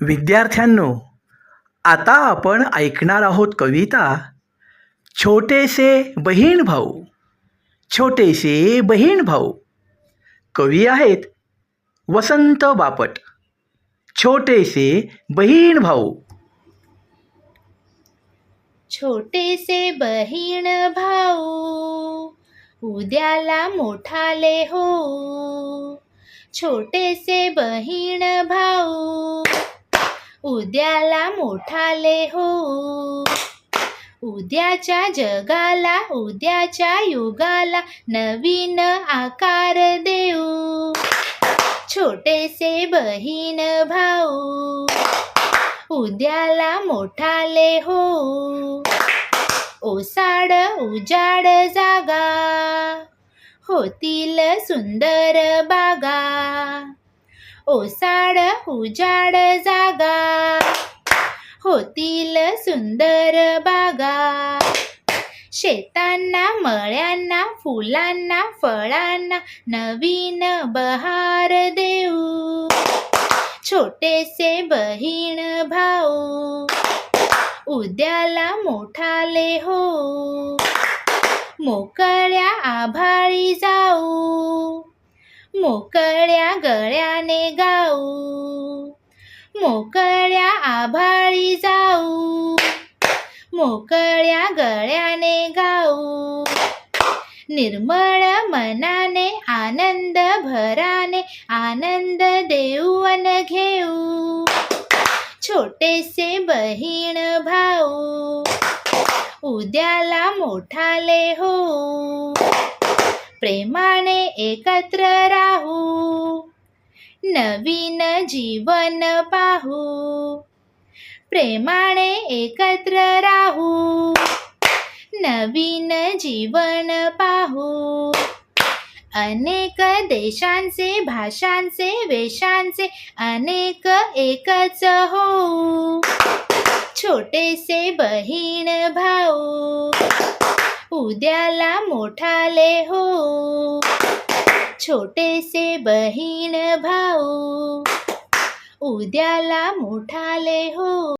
विद्यार्थ्यांनो आता आपण ऐकणार आहोत कविता छोटेसे बहीण भाऊ छोटेसे बहीण भाऊ. कवी आहेत वसंत बापट छोटेसे बहीण भाऊ. छोटेसे बहीण भाऊ उद्याला मोठाले हो छोटेसे बहीण भाऊ उद्याला मोठाले हो उद्याच्या जगाला उद्याच्या युगाला नवीन आकार देऊ. छोटेसे बहीण भाऊ. उद्याला मोठाले हो ओसाड उजाड जागा. होतील सुंदर बागा. ओसाड उजाड जागा. होतील सुंदर बागा. शेतांना मळ्यांना फुलांना फळांना नवीन बहार देऊ. छोटेसे बहीण भाऊ. उद्याला मोठाले हो मोकळ्या आभाळी जाऊ. मोकळ्या गळ्याने गाऊ. मोकळ्या आभाळी जाऊ. मोकळ्या गळ्याने गाऊ. निर्मळ मनाने आनंद भराने आनंद देऊन घेऊ. छोटेसे बहीण भाऊ उद्याला मोठाले हो प्रेमाने एकत्र राहू. नवीन जीवन पाहू. प्रेमाने एकत्र राहू. नवीन जीवन पाहू. अनेक देशांचे भाषांचे वेशांचे अनेक एकच होऊ. छोटेसे बहीण भाऊ. उद्याला मोठाले हो छोटेसे बहीण भाऊ. उद्याला मोठाले हो